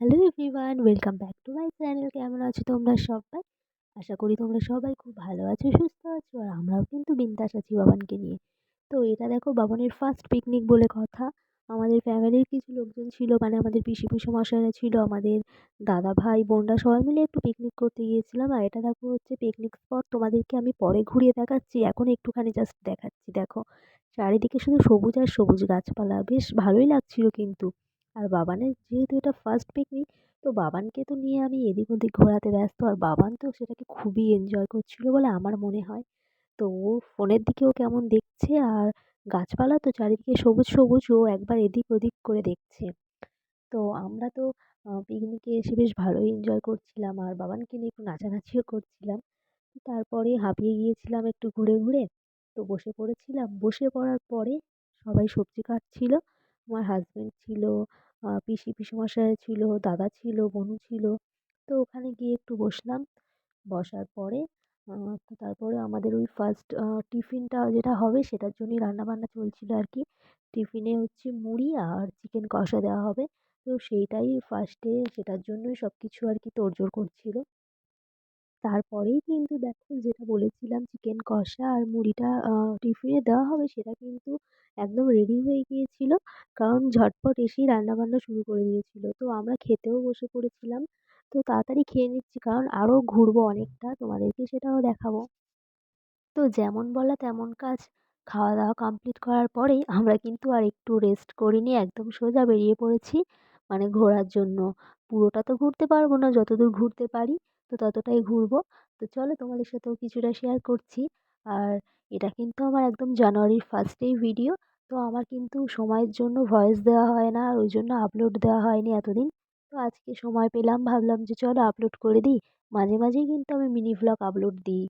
Hello everyone, welcome back to my channel. কেমন আছো তোমরা সবাই? আশা করি তোমরা সবাই খুব ভালো আছো, সুস্থ আছো, আর আমরাও কিন্তু বিন্দাস আছি বাবানকে নিয়ে। তো এটা দেখো বাবানের ফার্স্ট পিকনিক বলে কথা। আমাদের ফ্যামিলির কিছু লোকজন ছিল মানে আমাদের পিসি পিসু মশাইরা ছিল, আমাদের দাদা, ভাই, বোনরা সবাই মিলে একটু পিকনিক করতে গিয়েছিলাম। আর এটা দেখো হচ্ছে পিকনিক স্পট তোমাদেরকে আমি পরে ঘুরিয়ে দেখাচ্ছি। এখন একটুখানি জাস্ট দেখাচ্ছি, দেখো। চারিদিকে শুধু সবুজ আর সবুজ গাছপালা, বেশ ভালোই লাগছিল কিন্তু। আর বাবানের যেহেতু এটা ফার্স্ট পিকনিক তো বাবানকে তো নিয়ে আমি এদিক ওদিক ঘোরাতে ব্যস্ত আর বাবান তো সেটাকে খুবই এনজয় করছিল বলে আমার মনে হয়। তো ও ফোনের দিকেও কেমন দেখছে আর গাছপালা তো চারিদিকে সবুজ সবুজ, ও একবার এদিক ওদিক করে দেখছে। তো আমরা তো পিকনিকে এসে বেশ ভালোই এনজয় করছিলাম আর বাবানকে নিয়ে একটু নাচানাচিও করছিলাম। তারপরে হাঁপিয়ে গিয়েছিলাম একটু ঘুরে ঘুরে। তো বসে পড়েছিলাম। বসে পড়ার পরে সবাই সবজি কাটছিল। আমার হাজব্যান্ড ছিল পিসি, পিসেমশাই ছিল, দাদা ছিল, বোনু ছিল। তো ওখানে গিয়ে একটু বসলাম। বসার পরে তারপরে আমাদের ওই ফার্স্ট টিফিনটা যেটা হবে সেটার জন্যই রান্নাবান্না চলছিল আর কি টিফিনে হচ্ছে মুড়ি আর চিকেন কষা দেওয়া হবে। তো সেইটাই ফার্স্টে সেটার জন্যই সব কিছু আর কি তোড়জোড় করছিল। তারপরেই কিন্তু দেখো যেটা বলেছিলাম চিকেন কষা আর মুড়িটা টিফিনে দেওয়া হবে সেটা কিন্তু একদম রেডি হয়ে গিয়েছিল। কারণ ঝটপট এসেই রান্নাবান্না শুরু করে দিয়েছিল। তো আমরা খেতেও বসে পড়েছিলাম। তো তাড়াতাড়ি খেয়ে নিচ্ছি, কারণ আরও ঘুরবো অনেকটা। তোমাদেরকে সেটাও দেখাবো। তো যেমন বলা তেমন কাজ। খাওয়া দাওয়া কমপ্লিট করার পরেই আমরা কিন্তু আর একটু রেস্ট করিনি একদম সোজা বেরিয়ে পড়েছি মানে ঘোরার জন্য। পুরোটা তো ঘুরতে পারব না, যতদূর ঘুরতে পারি, তো ততটাই ঘুরবো। তো চলো তোমাদের সাথেও কিছুটা শেয়ার করছি। আর এটা কিন্তু আমার একদম জানুয়ারির ফার্স্টেই ভিডিও তো আমার কিন্তু সময়ের জন্য ভয়েস দেওয়া হয় না, আর ওই জন্য আপলোড দেওয়া হয়নি এতদিন। তো আজকে সময় পেলাম, ভাবলাম যে চলো আপলোড করে দিই। মাঝে মাঝেই কিন্তু আমি মিনি ভ্লগ আপলোড দিই।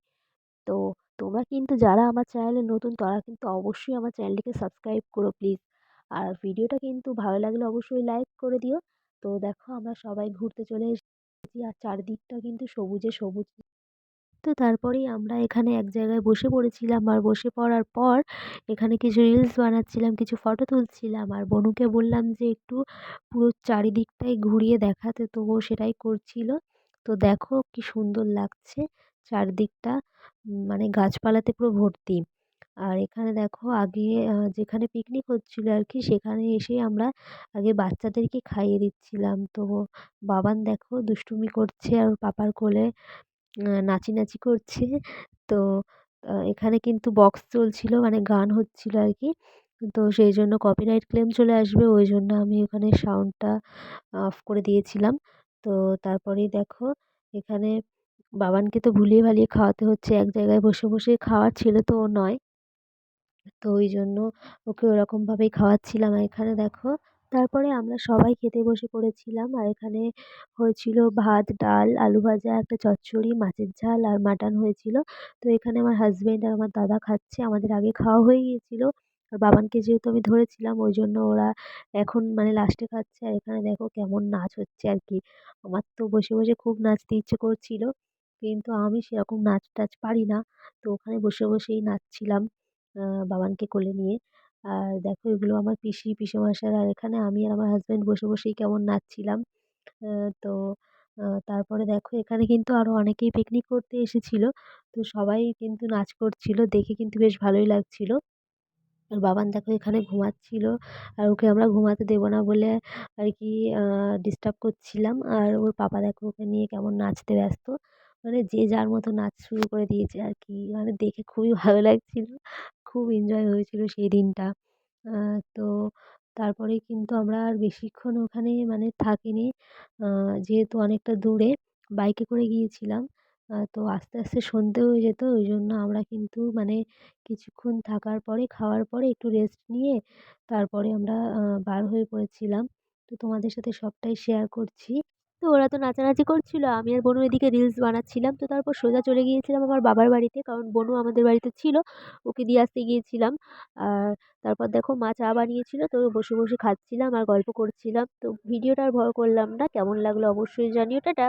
তো তোমরা কিন্তু যারা আমার চ্যানেলে নতুন, তারা কিন্তু অবশ্যই আমার চ্যানেলটিকে সাবস্ক্রাইব করো প্লিজ আর ভিডিওটা কিন্তু ভালো লাগলে অবশ্যই লাইক করে দিও। তো দেখো আমরা সবাই ঘুরতে চলে এসেছি, আর চারদিকটা কিন্তু সবুজে সবুজ। তো তারপরেই আমরা এখানে এক জায়গায় বসে পড়েছিলাম। আর বসে পড়ার পর এখানে কিছু রিলস বানাচ্ছিলাম, কিছু ফটো তুলছিলাম। আর বনুকে বললাম যে, একটু পুরো চারিদিকটাই ঘুরিয়ে দেখাতে তো ও সেটাই করছিল। তো দেখো কি সুন্দর লাগছে চারদিকটা মানে গাছপালাতে পুরো ভর্তি। আর এখানে দেখো আগে যেখানে পিকনিক হচ্ছিল আর কি, সেখানে এসে আমরা আগে বাচ্চাদেরকে খাইয়ে দিচ্ছিলাম। তো বাবান দেখো দুষ্টুমি করছে আর ওর পাপার কোলে নাচানাচি করছে। তো এখানে কিন্তু বক্স চলছিল মানে গান হচ্ছিল আর কি তো সেই জন্য কপিরাইট ক্লেম চলে আসবে, ওই জন্য আমি ওখানে সাউন্ডটা অফ করে দিয়েছিলাম। তো তারপরেই দেখো, এখানে বাবানকে তো ভুলিয়ে ভালিয়ে খাওয়াতে হচ্ছে, এক জায়গায় বসে বসে খাওয়ার ছেলে তো ও নয়। তো ওই জন্য ওকে ওরকমভাবেই খাওয়াচ্ছিলাম। এখানে দেখো তারপরে আমরা সবাই খেতে বসে পড়েছিলাম আর এখানে হয়েছিল ভাত, ডাল, আলু ভাজা, একটা চচ্চড়ি, মাছের ঝাল আর মাটন হয়েছিল। তো এখানে আমার হাজব্যান্ড আর আমার দাদা খাচ্ছে। আমাদের আগে খাওয়া হয়ে গিয়েছিল। আর বাবানকে যেহেতু আমি ধরেছিলাম, ওই জন্য ওরা এখন মানে লাস্টে খাচ্ছে। আর এখানে দেখো কেমন নাচ হচ্ছে আর কি। আমার তো বসে বসে খুব নাচতে ইচ্ছে করছিল, কিন্তু আমি সেরকম নাচ টাচ পারি না। তো ওখানে বসে, বসেই নাচছিলাম বাবানকে কোলে নিয়ে। আর দেখো এগুলো আমার পিসি পিসেমশাইরা আর এখানে আমি আর আমার হাজব্যান্ড বসে বসেই কেমন নাচছিলাম। তো তারপরে দেখো এখানে কিন্তু আরও অনেকেই পিকনিক করতে এসেছিল। তো সবাই কিন্তু নাচ করছিল, দেখে কিন্তু বেশ ভালোই লাগছিল। আর বাবান দেখো এখানে ঘুমাচ্ছিল, আর ওকে আমরা ঘুমাতে দেবো না বলে আর কি ডিস্টার্ব করছিলাম। আর ওর পাপা দেখো ওকে নিয়ে কেমন নাচতে ব্যস্ত। মানে যে যার মতো নাচ শুরু করে দিয়েছে আর কি মানে দেখে খুবই ভালো লাগছিল, খুব এনজয় হয়েছিল সেই দিনটা। তো তারপরে কিন্তু আমরা আর বেশিক্ষণ ওখানে মানে থাকিনি। যেহেতু অনেকটা দূরে বাইকে করে গিয়েছিলাম। তো আস্তে আস্তে সন্ধে হয়ে যেত, ওই জন্য আমরা কিন্তু মানে কিছুক্ষণ থাকার পরে, খাওয়ার পরে একটু রেস্ট নিয়ে তারপরে আমরা বার হয়ে পড়েছিলাম। তো তোমাদের সাথে সবটাই শেয়ার করছি। তো ওরা তো নাচানাচি করছিল। আমি আর বনু এদিকে রিলস বানাচ্ছিলাম। তো তারপর সোজা চলে গিয়েছিলাম আমার বাবার বাড়িতে, কারণ বনু আমাদের বাড়িতে ছিল। ওকে দিয়ে আসতে গিয়েছিলাম। আর তারপর দেখো মা চা বানিয়েছিল, তো বসে বসে খাচ্ছিলাম আর গল্প করছিলাম। তো ভিডিওটা আর ভয় করলাম না। কেমন লাগল অবশ্যই জানিও। টাটা!